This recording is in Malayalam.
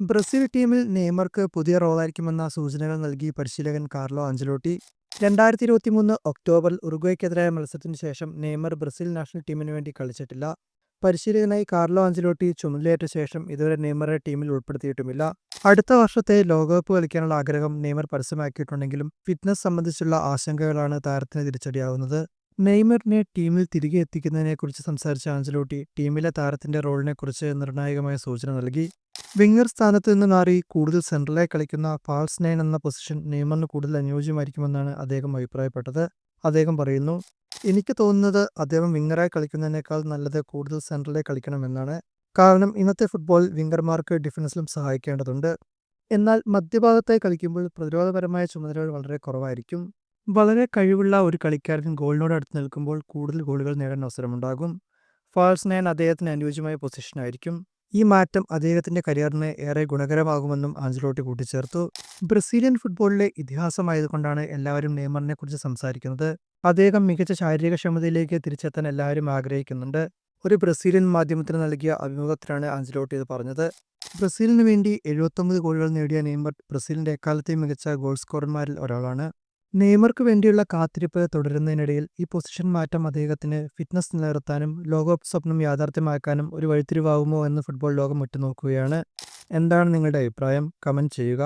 ബ്രസീൽ ടീമിൽ നെയ്മർക്ക് പുതിയ റോളായിരിക്കുമെന്ന സൂചനകൾ നൽകി പരിശീലകൻ കാർലോ അഞ്ചലോട്ടി രണ്ടായിരത്തി ഇരുപത്തി മൂന്ന് ഒക്ടോബറിൽ ഉറുഗ്വയ്ക്കെതിരായ മത്സരത്തിന് ശേഷം നെയ്മർ ബ്രസീൽ നാഷണൽ ടീമിന് വേണ്ടി കളിച്ചിട്ടില്ല. പരിശീലകനായി കാർലോ അഞ്ചലോട്ടി ചുമതലയേറ്റ ശേഷം ഇതുവരെ നെയ്മറെ ടീമിൽ ഉൾപ്പെടുത്തിയിട്ടുമില്ല. അടുത്ത വർഷത്തെ ലോകകപ്പ് കളിക്കാനുള്ള ആഗ്രഹം നെയ്മർ പരസ്യമാക്കിയിട്ടുണ്ടെങ്കിലും ഫിറ്റ്നസ് സംബന്ധിച്ചുള്ള ആശങ്കകളാണ് താരത്തിന് തിരിച്ചടിയാവുന്നത്. നെയ്മറിനെ ടീമിൽ തിരികെ എത്തിക്കുന്നതിനെക്കുറിച്ച് സംസാരിച്ച ആഞ്ചലോട്ടി ടീമിലെ താരത്തിന്റെ റോളിനെക്കുറിച്ച് നിർണായകമായ സൂചന നൽകി. വിങ്ങർ സ്ഥാനത്ത് നിന്ന് മാറി കൂടുതൽ സെൻട്രലായി കളിക്കുന്ന ഫാൾസ് നയൻ എന്ന പൊസിഷൻ നെയ്മറിന് കൂടുതൽ അനുയോജ്യമായിരിക്കുമെന്നാണ് അദ്ദേഹം അഭിപ്രായപ്പെട്ടത്. അദ്ദേഹം പറയുന്നു എനിക്ക് തോന്നുന്നത് അദ്ദേഹം വിങ്ങറായി കളിക്കുന്നതിനേക്കാൾ നല്ലത് കൂടുതൽ സെൻട്രലായി കളിക്കണമെന്നാണ്. കാരണം ഇന്നത്തെ ഫുട്ബോൾ വിങ്ങർമാർക്ക് ഡിഫൻസിലും സഹായിക്കേണ്ടതുണ്ട്. എന്നാൽ മധ്യഭാഗത്തായി കളിക്കുമ്പോൾ പ്രതിരോധപരമായ ചുമതലകൾ വളരെ കുറവായിരിക്കും. വളരെ കഴിവുള്ള ഒരു കളിക്കാരൻ ഗോളിനോട് അടുത്ത് നിൽക്കുമ്പോൾ കൂടുതൽ ഗോളുകൾ നേടാൻ അവസരമുണ്ടാകും. ഫാൾസ് നയൻ അദ്ദേഹത്തിന് അനുയോജ്യമായ പൊസിഷനായിരിക്കും. ഈ മാറ്റം അദ്ദേഹത്തിന്റെ കരിയറിന് ഏറെ ഗുണകരമാകുമെന്നും ആഞ്ചലോട്ടി കൂട്ടിച്ചേർത്തു. ബ്രസീലിയൻ ഫുട്ബോളിലെ ഇതിഹാസമായതുകൊണ്ടാണ് എല്ലാവരും നെയ്മറിനെ കുറിച്ച് സംസാരിക്കുന്നത്. അദ്ദേഹം മികച്ച ശാരീരിക ക്ഷമതയിലേക്ക് തിരിച്ചെത്താൻ എല്ലാവരും ആഗ്രഹിക്കുന്നുണ്ട്. ഒരു ബ്രസീലിയൻ മാധ്യമത്തിന് നൽകിയ അഭിമുഖത്തിലാണ് ആഞ്ചലോട്ടി ഇത് പറഞ്ഞത്. ബ്രസീലിന് വേണ്ടി എഴുപത്തൊമ്പത് ഗോളുകൾ നേടിയ നെയ്മർ ബ്രസീലിന്റെ എക്കാലത്തെയും മികച്ച ഗോൾ സ്കോറർമാരിൽ ഒരാളാണ്. നെയ്മർക്ക് വേണ്ടിയുള്ള കാത്തിരിപ്പ് തുടരുന്നതിനിടയിൽ ഈ പൊസിഷൻ മാറ്റം അദ്ദേഹത്തിന് ഫിറ്റ്നസ് നിലനിർത്താനും ലോകകപ്പ് സ്വപ്നം യാഥാർത്ഥ്യമാക്കാനും ഒരു വഴിത്തിരിവാകുമോ എന്ന് ഫുട്ബോൾ ലോകം ഉറ്റുനോക്കുകയാണ്. എന്താണ് നിങ്ങളുടെ അഭിപ്രായം? കമന്റ് ചെയ്യുക.